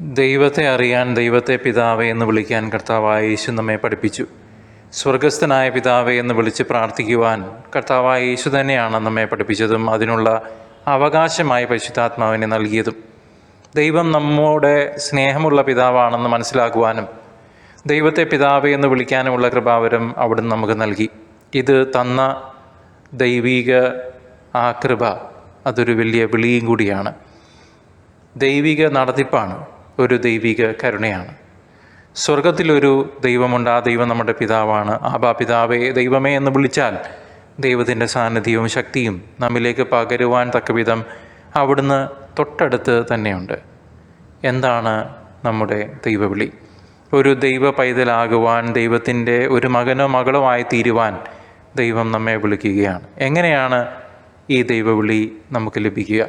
ദൈവത്തെ അറിയാൻ ദൈവത്തെ പിതാവേ എന്ന് വിളിക്കാൻ കർത്താവായ യേശു നമ്മെ പഠിപ്പിച്ചു. സ്വർഗസ്ഥനായ പിതാവേ എന്ന് വിളിച്ച് പ്രാർത്ഥിക്കുവാൻ കർത്താവായ യേശു തന്നെയാണ് നമ്മെ പഠിപ്പിച്ചതും അതിനുള്ള അവകാശമായി പരിശുദ്ധാത്മാവിനെ നൽകിയതും. ദൈവം നമ്മുടെ സ്നേഹമുള്ള പിതാവാണെന്ന് മനസ്സിലാക്കുവാനും ദൈവത്തെ പിതാവേ എന്ന് വിളിക്കാനുമുള്ള കൃപാവരം അവിടുന്ന് നമുക്ക് നൽകി. ഇത് തന്ന ദൈവിക ആ കൃപ അതൊരു വലിയ വിളിയും കൂടിയാണ്. ദൈവിക നടത്തിപ്പാണ്. ഒരു ദൈവിക കരുണയാണ്. സ്വർഗത്തിലൊരു ദൈവമുണ്ട് ആ ദൈവം നമ്മുടെ പിതാവാണ്. ആബാ പിതാവേ ദൈവമേ എന്ന് വിളിച്ചാൽ ദൈവത്തിന്റെ സാന്നിധ്യവും ശക്തിയും നമ്മിലേക്ക് പകരുവാൻ തക്കവിധം അവിടുന്ന് തൊട്ടടുത്ത് തന്നെയുണ്ട്. എന്താണ് നമ്മുടെ ദൈവവിളി? ഒരു ദൈവ പൈതലാകുവാൻ ദൈവത്തിന്റെ ഒരു മകനോ മകളോ ആയി തീരുവാൻ ദൈവം നമ്മെ വിളിക്കുകയാണ്. എങ്ങനെയാണ് ഈ ദൈവവിളി നമുക്ക് ലഭിക്കുക?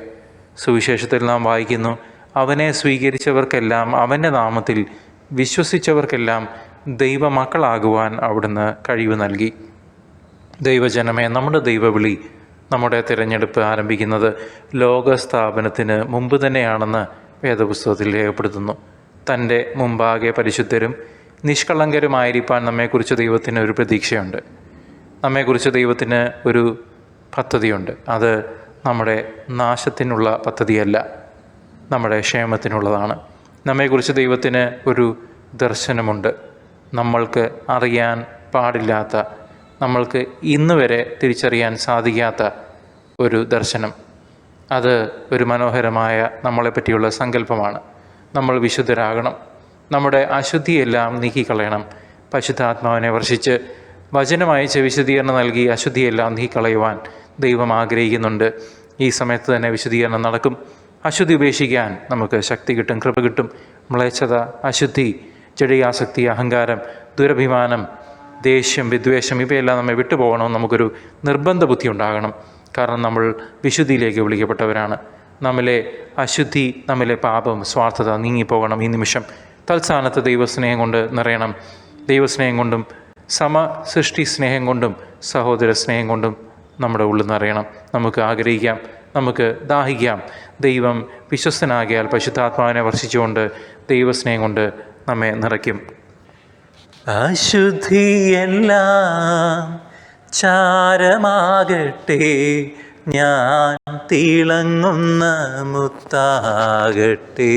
സുവിശേഷത്തിൽ നാം വായിക്കുന്നു അവനെ സ്വീകരിച്ചവർക്കെല്ലാം അവന്റെ നാമത്തിൽ വിശ്വസിച്ചവർക്കെല്ലാം ദൈവമക്കളാകുവാൻ അവിടുന്ന് കഴിവ് നൽകി. ദൈവജനമേ നമ്മുടെ ദൈവവിളി നമ്മുടെ തിരഞ്ഞെടുപ്പ് ആരംഭിക്കുന്നത് ലോകസ്ഥാപനത്തിന് മുമ്പ് തന്നെയാണെന്ന് വേദപുസ്തകത്തിൽ രേഖപ്പെടുത്തുന്നു. തന്റെ മുമ്പാകെ പരിശുദ്ധരും നിഷ്കളങ്കരുമായിരിക്കാൻ നമ്മെക്കുറിച്ച് ദൈവത്തിന് ഒരു പ്രതീക്ഷയുണ്ട്. നമ്മെക്കുറിച്ച് ദൈവത്തിന് ഒരു പദ്ധതിയുണ്ട്. അത് നമ്മുടെ നാശത്തിനുള്ള പദ്ധതിയല്ല. നമ്മുടെ ക്ഷേമത്തിനുള്ളതാണ്. നമ്മെക്കുറിച്ച് ദൈവത്തിന് ഒരു ദർശനമുണ്ട്. നമ്മൾക്ക് അറിയാൻ പാടില്ലാത്ത നമ്മൾക്ക് ഇന്ന് വരെ തിരിച്ചറിയാൻ സാധിക്കാത്ത ഒരു ദർശനം. അത് ഒരു മനോഹരമായ നമ്മളെപ്പറ്റിയുള്ള സങ്കല്പമാണ്. നമ്മൾ വിശുദ്ധരാകണം. നമ്മുടെ അശുദ്ധിയെല്ലാം നീക്കിക്കളയണം. പശുദ്ധാത്മാവിനെ വർഷിച്ച് വചനമയച്ച് വിശദീകരണം നൽകി അശുദ്ധിയെല്ലാം നീക്കിക്കളയുവാൻ ദൈവം ആഗ്രഹിക്കുന്നുണ്ട്. ഈ സമയത്ത് തന്നെ വിശദീകരണം നടക്കും. അശുദ്ധി ഉപേക്ഷിക്കാൻ നമുക്ക് ശക്തി കിട്ടും കൃപ കിട്ടും. മ്ലേച്ഛത അശുദ്ധി ചെടിയാസക്തി അഹങ്കാരം ദുരഭിമാനം ദേഷ്യം വിദ്വേഷം ഇവയെല്ലാം നമ്മെ വിട്ടുപോകണമെന്ന് നമുക്കൊരു നിർബന്ധ ബുദ്ധി ഉണ്ടാകണം. കാരണം നമ്മൾ വിശുദ്ധിയിലേക്ക് വിളിക്കപ്പെട്ടവരാണ്. നമ്മിലെ അശുദ്ധി നമ്മിലെ പാപം സ്വാർത്ഥത നീങ്ങിപ്പോകണം ഈ നിമിഷം. തൽസ്ഥാനത്ത് ദൈവസ്നേഹം കൊണ്ട് നിറയണം. ദൈവസ്നേഹം കൊണ്ടും സമ സൃഷ്ടി സ്നേഹം കൊണ്ടും സഹോദര സ്നേഹം കൊണ്ടും നമ്മുടെ ഉള്ളിൽ നിറയണം. നമുക്ക് ആഗ്രഹിക്കാം. നമുക്ക് ദാഹിക്കാം. ദൈവം വിശ്വസ്തനാകിയാൽ പശുദ്ധാത്മാവിനെ വർഷിച്ചുകൊണ്ട് ദൈവസ്നേഹം കൊണ്ട് നമ്മെ നിറയ്ക്കും. അശുദ്ധിയെല്ലാം ചാരമാകട്ടെ ഞാൻ തിളങ്ങുന്ന മുത്താകട്ടെ.